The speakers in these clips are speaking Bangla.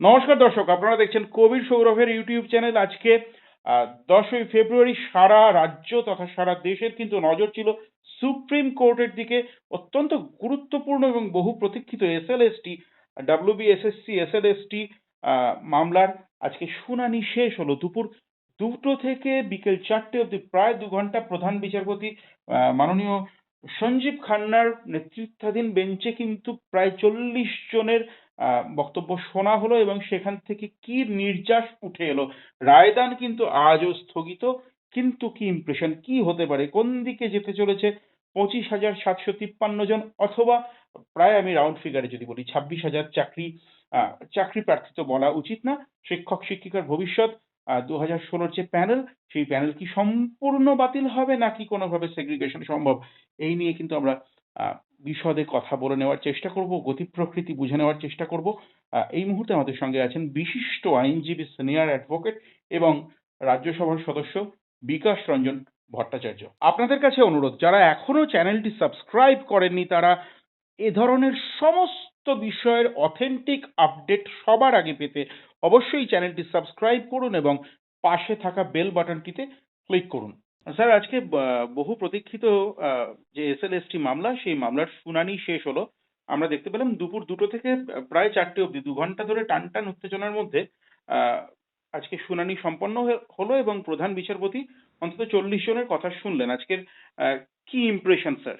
নমস্কার দর্শক, আপনারা দেখছেন কবির সৌরভের ইউটিউব চ্যানেল। আজকে দশই ফেব্রুয়ারি সারা রাজ্য তথা সারা দেশের কিন্তু নজর ছিল সুপ্রিম কোর্টের দিকে। অত্যন্ত গুরুত্বপূর্ণ এবং বহু প্রতীক্ষিত S L S T WB S S C S SLST WBSSC SLST মামলার আজকে শুনানি শেষ হলো দুপুর দুটো থেকে বিকেল চারটে অবধি, প্রায় দু ঘণ্টা প্রধান বিচারপতি মাননীয় সঞ্জীব খান্নার নেতৃত্বাধীন বেঞ্চে কিন্তু প্রায় চল্লিশ জনের বক্তব্য শোনা হলো এবং সেখান থেকে কি নির্যাস উঠে এলো? রায়দান কিন্তু আজও স্থগিত, কিন্তু কি ইমপ্রেশন কি হতে পারে? কোন দিকে যেতে চলেছে? পঁচিশ হাজার সাতশো তিপ্পান্ন জন অথবা প্রায় আমি রাউন্ড ফিগারে যদি বলি, ছাব্বিশ হাজার চাকরি চাকরি প্রার্থী তো বলা উচিত না। শিক্ষক, শিক্ষিকার ভবিষ্যৎ দু হাজার ষোলোর যে প্যানেল সেই প্যানেল কি সম্পূর্ণ বাতিল হবে নাকি কোনোভাবে সেগ্রিগেশন সম্ভব? এই নিয়ে কিন্তু আমরা বিশদে কথা বলে নেওয়ার চেষ্টা করব, গতি প্রকৃতি বুঝে নেওয়ার চেষ্টা করব। এই মুহূর্তে আমাদের সঙ্গে আছেন বিশিষ্ট আইনজীবী সিনিয়র অ্যাডভোকেট এবং রাজ্যসভার সদস্য বিকাশ রঞ্জন ভট্টাচার্য। আপনাদের কাছে অনুরোধ, যারা এখনও চ্যানেলটি সাবস্ক্রাইব করেননি, তারা এ ধরনের সমস্ত বিষয়ের অথেন্টিক আপডেট সবার আগে পেতে অবশ্যই চ্যানেলটি সাবস্ক্রাইব করুন এবং পাশে থাকা বেল বাটনটিতে ক্লিক করুন। স্যার আজকে বহু প্রতীক্ষিত যে এসএলএসটি মামলা, সেই মামলার শুনানি শেষ হলো। আমরা দেখতে পেলাম দুপুর দুটো থেকে প্রায় চারটে অবধি, দু ঘণ্টা ধরে টান টান উত্তেজনার মধ্যে আজকে শুনানি সম্পন্ন হলো এবং প্রধান বিচারপতি অন্তত চল্লিশ জনের কথা শুনলেন। আজকের কি ইমপ্রেশন স্যার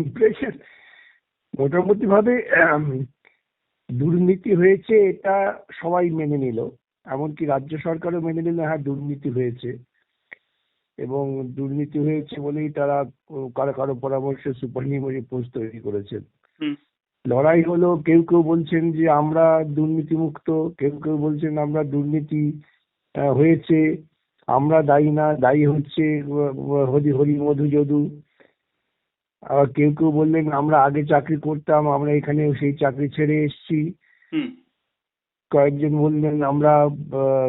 ইমপ্রেশন মোটামুটি ভাবে দুর্নীতি হয়েছে এটা সবাই মেনে নিল। এমনকি রাজ্য সরকারও মেনে নিল হ্যাঁ দুর্নীতি হয়েছে। এবং দুর্নীতি হয়েছে বলেই তারা কারও কারও পরামর্শে সুপারনিউমারি পোস্ট তৈরি করেছেন। লড়াই হলো কেউ কেউ বলছেন যে আমরা দুর্নীতি মুক্ত কেউ কেউ বলছেন আমরা দুর্নীতি আহ, হয়েছে আমরা দায়ী না দায়ী হচ্ছে হরি হরি মধু যদু। আবার কেউ কেউ বললেন আমরা আগে চাকরি করতাম আমরা এখানে সেই চাকরি ছেড়ে এসেছি। কয়েকজন বললেন আমরা আহ,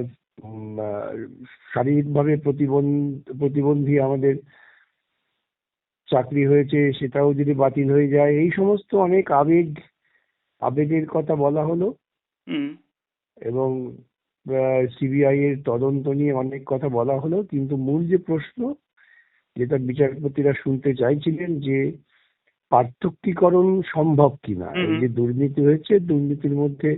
শারীরিকভাবে প্রতিবন্ধ প্রতিবন্ধী আমাদের চাকরি হয়েছে সেটাও যদি বাতিল হয়ে যায় এই সমস্ত অনেক আবেগ আবেগের কথা বলা হলো। এবং সিবিআই এর তদন্ত নিয়ে অনেক কথা বলা হলো কিন্তু মূল যে প্রশ্ন যেটা বিচারপতিরা শুনতে চাইছিলেন যে পার্থক্যীকরণ সম্ভব কিনা? এই যে দুর্নীতি হয়েছে দুর্নীতির মধ্যে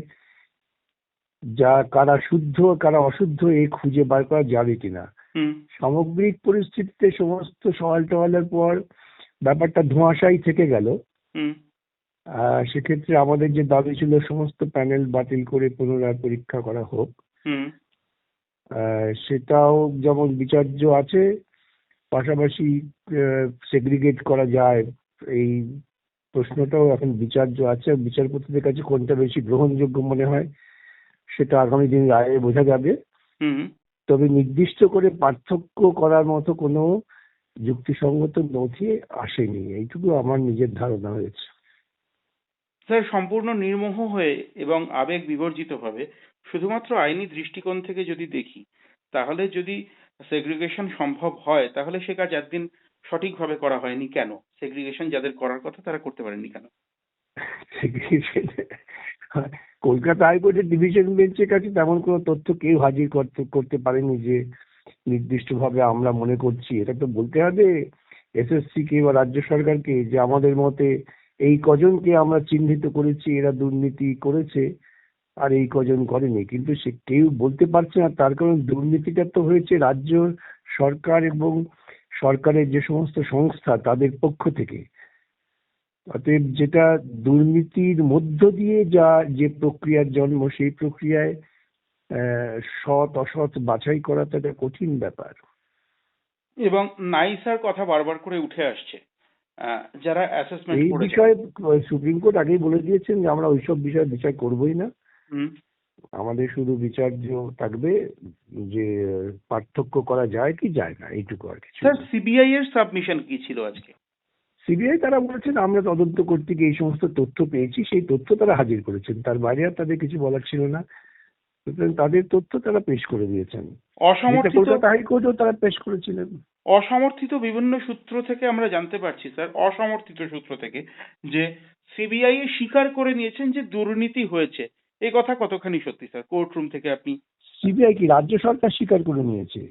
যা কারা শুদ্ধ কারা অশুদ্ধ এই খুঁজে বার করা যাবে কিনা। সামগ্রিক পরিস্থিতিতে সমস্ত সওয়াল টওয়ালের পর ব্যাপারটা ধোঁয়াশাই থেকে গেল। সেক্ষেত্রে আমাদের যে দাবি ছিল সমস্ত প্যানেল বাতিল করে পুনরায় পরীক্ষা করা হোক। সেটাও যেমন বিচার্য আছে পাশাপাশি সেগ্রিগেট করা যায়। এই প্রশ্নটাও এখন বিচার্য আছে। বিচারপতিদের কাছে কোনটা বেশি গ্রহণযোগ্য মনে হয় সেটা আগামী দিন রায়ে বোঝা যাবে। হুম। তবে নির্দিষ্ট করে পার্থক্য করার মতো কোনো যুক্তিসঙ্গত নথি আসেনি। এইটুকু আমার নিজের ধারণা হয়েছে। স্যার সম্পূর্ণ নির্মোহ হয়ে এবং আবেগ বিবর্জিত ভাবে শুধুমাত্র আইনি দৃষ্টিকোণ থেকে যদি দেখি তাহলে যদি সেগ্রিগেশন সম্ভব হয় তাহলে সে কাজ একদিন সঠিকভাবে করা হয়নি কেন? সেগ্রিগেশন যাদের করার কথা তারা করতে পারেনি কেন? কলকাতা হাইকোর্টের ডিভিশন বেঞ্চের কাছে তেমন কোনো তথ্য কেউ হাজির করতে করতে পারেনি যে নির্দিষ্টভাবে আমরা মনে করছি। এটা তো বলতে হবে এসএসসি কে বা রাজ্য সরকারকে যে আমাদের মতে এই কজনকে আমরা চিহ্নিত করেছি, এরা দুর্নীতি করেছে আর এই কজন করেনি। কিন্তু সে কেউ বলতে পারছে না, তার কারণ দুর্নীতিটা তো হয়েছে রাজ্য সরকার এবং সরকারের যে সমস্ত সংস্থা তাদের পক্ষ থেকে। অতএব যেটা দুর্নীতির মধ্য দিয়ে যা যে প্রক্রিয়ার জন্ম সেই প্রক্রিয়ায় সৎ অসৎ বাছাই করা তো একটা কঠিন ব্যাপার। এবং নাইসার কথা বারবার করে উঠে আসছে যারা অ্যাসেসমেন্ট এই বিষয়ে সুপ্রিম কোর্ট আগেই বলে দিয়েছেন যে আমরা ওইসব বিষয়ে বিচার করবোই না। আমাদের শুধু বিচার্য থাকবে যে পার্থক্য করা যায় কি যায় না এইটুকু আর কি স্যার সিবিআই এর সাবমিশন কি ছিল আজকে? সিবিআই তারা বলেছেন আমরা তদন্ত করতে গিয়ে এই সমস্ত তথ্য পেয়েছি সেই তথ্য তারা হাজির করেছেন। তার বাইরে আর তাদের কিছু বলার ছিল না। সুতরাং তাদের তথ্য তারা পেশ করে দিয়েছেন। অসমর্থিত কলকাতা হাইকোর্টেও তারা পেশ করেছিলেন। অসমর্থিত বিভিন্ন সূত্র থেকে আমরা জানতে পারছি স্যার অসমর্থিত সূত্র থেকে যে সিবিআই স্বীকার করে নিয়েছেন যে দুর্নীতি হয়েছে। এই কথা কতখানি সত্যি স্যার? কোর্ট রুম থেকে আপনি সিবিআই কি রাজ্য সরকার স্বীকার করে নিয়েছে?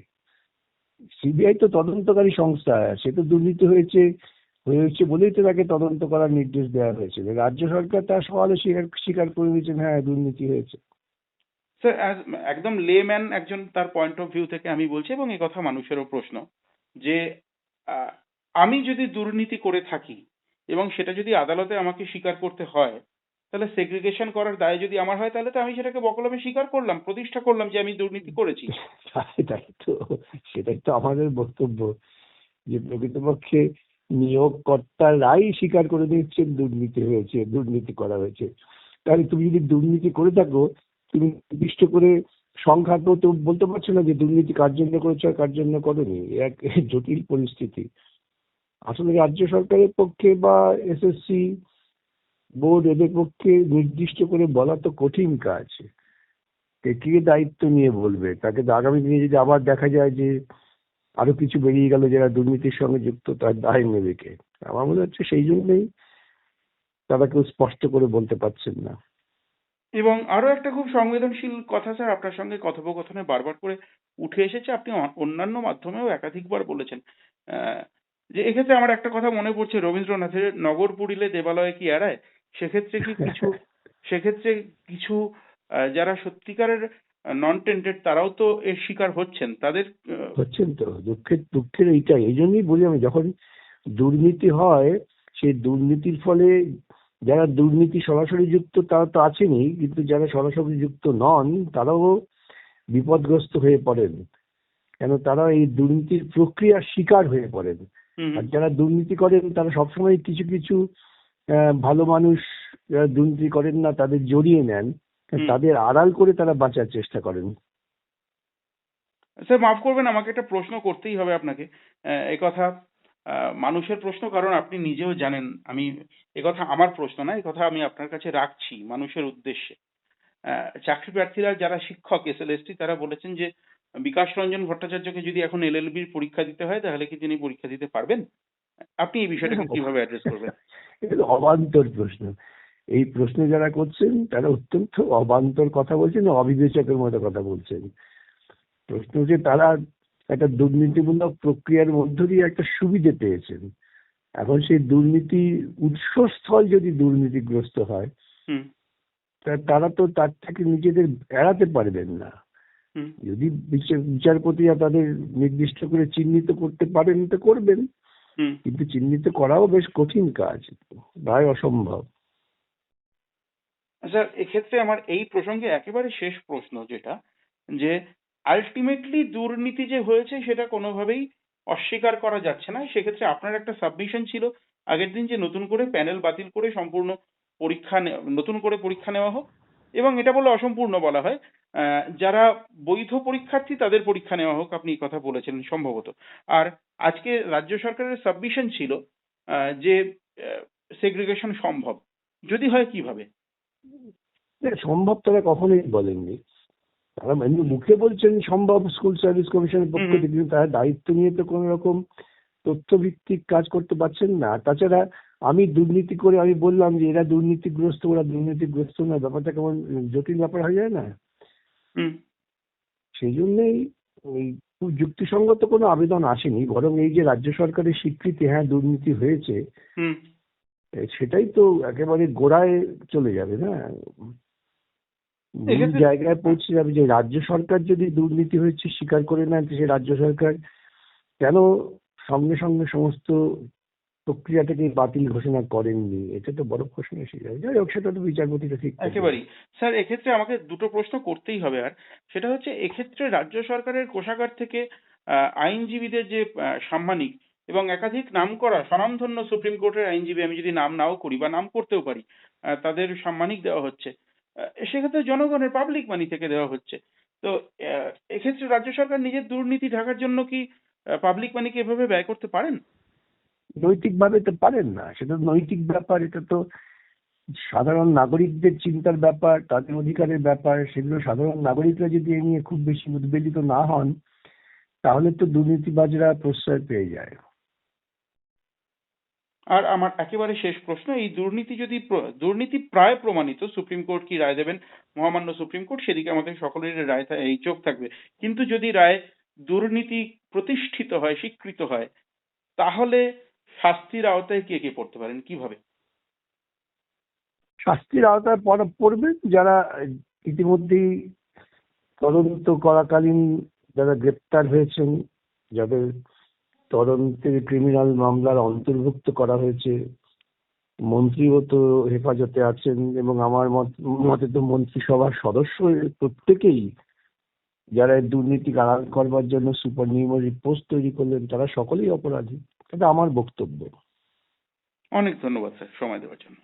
সিবিআই তো তদন্তকারী সংস্থা সে তো দুর্নীতি হয়েছে। হয়েছে বলেই তো তাকে তদন্ত করার নির্দেশ দেওয়া হয়েছে। রাজ্য সরকার তার সওয়ালে স্বীকার স্বীকার করে নিয়েছেন হ্যাঁ দুর্নীতি হয়েছে। স্যার একদম লেম্যান একজন তার পয়েন্ট অফ ভিউ থেকে আমি বলছি এবং এই কথা মানুষেরও প্রশ্ন যে আমি যদি দুর্নীতি করে থাকি এবং সেটা যদি আদালতে আমাকে স্বীকার করতে হয় তাহলে সেগ্রিগেশন করার দায় যদি আমার হয় তাহলে তো আমি সেটাকে বকলমে স্বীকার করলাম প্রতিষ্ঠা করলাম যে আমি দুর্নীতি করেছি। সেটাই তো সেটাই তো আমাদের বক্তব্য যে প্রকৃতপক্ষে নিয়োগকর্তারাই স্বীকার করে নিচ্ছেন, দুর্নীতি হয়েছে, দুর্নীতি করা হয়েছে। তাহলে তুমি যদি দুর্নীতি করে থাকো, তুমি নির্দিষ্ট করে সংখ্যা তো বলতে পারছ না যে দুর্নীতি কার জন্য করেছ আর কার জন্য করনি। এক জটিল পরিস্থিতি। আসলে রাজ্য সরকারের পক্ষে বা এসএসসি বোর্ড এদের পক্ষে নির্দিষ্ট করে বলা তো কঠিন কাজ। কে কে দায়িত্ব নিয়ে বলবে? তাকে আগামী দিনে যদি আবার দেখা যায় যে আরও কিছু বেরিয়ে গেল যারা দুর্নীতির সঙ্গে যুক্ত তার দায় নেবে কে? আমার মনে হচ্ছে সেই জন্যই তারা কেউ স্পষ্ট করে বলতে পারছেন না। এবং আরও একটা খুব সংবেদনশীল কথা স্যার আপনার সঙ্গে কথোপকথনে বারবার করে উঠে এসেছে। আপনি অন্যান্য মাধ্যমেও একাধিকবার বলেছেন। যে এক্ষেত্রে আমার একটা কথা মনে পড়ছে রবীন্দ্রনাথের নগর পুরিলে দেবালয়ে কি এড়ায়? সেক্ষেত্রে কি কিছু সেক্ষেত্রে কিছু যারা সত্যিকারের নন টেন্টেড তারাও তো এর শিকার হচ্ছেন। তাদের হচ্ছেন তো দুঃখের দুঃখের এইটাই। এই জন্যই বলি আমি যখন দুর্নীতি হয় সেই দুর্নীতির ফলে যারা দুর্নীতি সরাসরি যুক্ত তারা তো আছেনই কিন্তু যারা সরাসরি যুক্ত নন তারাও বিপদগ্রস্ত হয়ে পড়েন। কেন? তারা এই দুর্নীতির প্রক্রিয়ার শিকার হয়ে পড়েন। আর যারা দুর্নীতি করেন তারা সবসময় কিছু কিছু আহ, ভালো মানুষ যারা দুর্নীতি করেন না তাদের জড়িয়ে নেন। তাদের আড়াল করে তারা বাঁচার চেষ্টা করেন। স্যার মাফ করবেন আমাকে একটা প্রশ্ন করতেই হবে আপনাকে। আহ, এ কথা মানুষের প্রশ্ন কারণ আপনি নিজেও জানেন আমি কথা আমার প্রশ্ন না এই কথা আমি আপনার কাছে রাখছি মানুষের উদ্দেশ্যে। চাকরি প্রার্থীরা যারা শিক্ষক এসএলএসটি তারা বলেছেন যে বিকাশ রঞ্জন ভট্টাচার্যকে যদি এখন এল এলএলবির পরীক্ষা দিতে হয় তাহলে কি তিনি পরীক্ষা দিতে পারবেন? আপনি এই বিষয়টাকে কীভাবে অ্যাড্রেস করবেন? অবান্তর প্রশ্ন। এই প্রশ্ন যারা করছেন তারা অত্যন্ত অবান্তর কথা বলছেন অবিবেচকের মতো কথা বলছেন। প্রশ্ন হচ্ছে তারা একটা দুর্নীতিমূলক প্রক্রিয়ার মধ্য দিয়ে একটা সুবিধে পেয়েছেন। এখন সেই দুর্নীতি উৎসস্থল যদি দুর্নীতিগ্রস্ত হয় তা তারা তো তার থেকে নিজেদের এড়াতে পারবেন না। যদি বিচার- বিচারপতিরা তাদের নির্দিষ্ট করে চিহ্নিত করতে পারেন তো করবেন। হুম। কিন্তু চিহ্নিত করাও বেশ কঠিন কাজ প্রায় অসম্ভব। স্যার এক্ষেত্রে আমার এই প্রসঙ্গে একেবারে শেষ প্রশ্ন যেটা, যে আলটিমেটলি দুর্নীতি যে হয়েছে সেটা কোনোভাবেই অস্বীকার করা যাচ্ছে না। সেক্ষেত্রে আপনার একটা সাবমিশন ছিল। আগের দিন যে নতুন করে প্যানেল বাতিল করে সম্পূর্ণ পরীক্ষা নতুন করে পরীক্ষা নেওয়া হোক এবং এটা বলে অসম্পূর্ণ বলা হয় যারা বৈধ পরীক্ষার্থী তাদের পরীক্ষা নেওয়া হোক, আপনি কথা বলেছেন সম্ভবত। আর আজকে রাজ্য সরকারের সাবমিশন ছিল যে সেগ্রিগেশন সম্ভব। যদি হয় কীভাবে? সম্ভব তারা কখনোই বলেননি। তারা এমনি মুখে বলছেন সম্ভব স্কুল সার্ভিস কমিশনের পক্ষ থেকে কিন্তু তারা দায়িত্ব নিয়ে তো কোনো রকম তথ্যভিত্তিক কাজ করতে পারছেন না। তাছাড়া আমি দুর্নীতি করে আমি বললাম যে এরা দুর্নীতিগ্রস্ত ওরা দুর্নীতিগ্রস্ত না ব্যাপারটা কেমন জটিল ব্যাপার হয়ে যায় না? সেই জন্যই খুব যুক্তিসঙ্গত কোনো আবেদন আসেনি বরং এই যে রাজ্য সরকারের স্বীকৃতি হ্যাঁ দুর্নীতি হয়েছে সেটাই তো একেবারে গোড়ায় চলে যাবে না? মূল জায়গায় পৌঁছে যাবে যে রাজ্য সরকার যদি দুর্নীতি হয়েছে স্বীকার করে নেন সে রাজ্য সরকার কেন সঙ্গে সঙ্গে সমস্ত প্রক্রিয়াটাকে বাতিল ঘোষণা করেননি? এটা তো বড় প্রশ্ন এসে যায় যাই হোক সেটা তো বিচারপতিটা ঠিক একেবারেই। স্যার এক্ষেত্রে আমাকে দুটো প্রশ্ন করতেই হবে আর। সেটা হচ্ছে এক্ষেত্রে রাজ্য সরকারের কোষাগার থেকে আহ, আইনজীবীদের যে সাম্মানিক এবং একাধিক নামকরা স্বনামধন্য সুপ্রিম কোর্টের আইনজীবী আমি যদি নাম নাও করি বা নাম করতেও পারি তাদের সাম্মানিক দেওয়া হচ্ছে। সেক্ষেত্রে জনগণের পাবলিক মানি থেকে দেওয়া হচ্ছে। তো এক্ষেত্রে রাজ্য সরকার নিজের দুর্নীতি ঢাকার জন্য কি পাবলিক মানিকে এভাবে ব্যয় করতে পারেন? নৈতিকভাবে তো পারেন না। সেটা নৈতিক ব্যাপার, এটা তো সাধারণ নাগরিকদের চিন্তার ব্যাপার, তাদের অধিকারের ব্যাপার, সেগুলো সাধারণ নাগরিকরা যদি এ নিয়ে খুব বেশি উদ্বেলিত না হন, তাহলে তো দুর্নীতিবাজরা প্রশ্রয় পেয়ে যায়। আর আমার একেবারে শেষ প্রশ্ন, এই দুর্নীতি যদি দুর্নীতি প্রায় প্রমাণিত, সুপ্রিম কোর্ট কি রায় দেবেন? মহামান্য সুপ্রিম কোর্ট, সেদিকে আমাদের সকলের রায় এই চোখ থাকবে। কিন্তু যদি রায় দুর্নীতি প্রতিষ্ঠিত হয়, স্বীকৃত হয়, তাহলে শাস্তির আওতায় কে কে পড়তে পারেন? কীভাবে? শাস্তির আওতায় পড়া পড়বেন যারা ইতিমধ্যেই তদন্ত করাকালীন যারা গ্রেপ্তার হয়েছেন, যাদের তদন্তের ক্রিমিনাল মামলার অন্তর্ভুক্ত করা হয়েছে। মন্ত্রীও তো হেফাজতে আছেন এবং আমার মত মতে তো মন্ত্রিসভার সদস্য প্রত্যেকেই যারা এই দুর্নীতি আড়াল করবার জন্য সুপার নিউমারি পোস্ট তৈরি করলেন তারা সকলেই অপরাধী। এটা আমার বক্তব্য। অনেক ধন্যবাদ স্যার সময় দেওয়ার জন্য।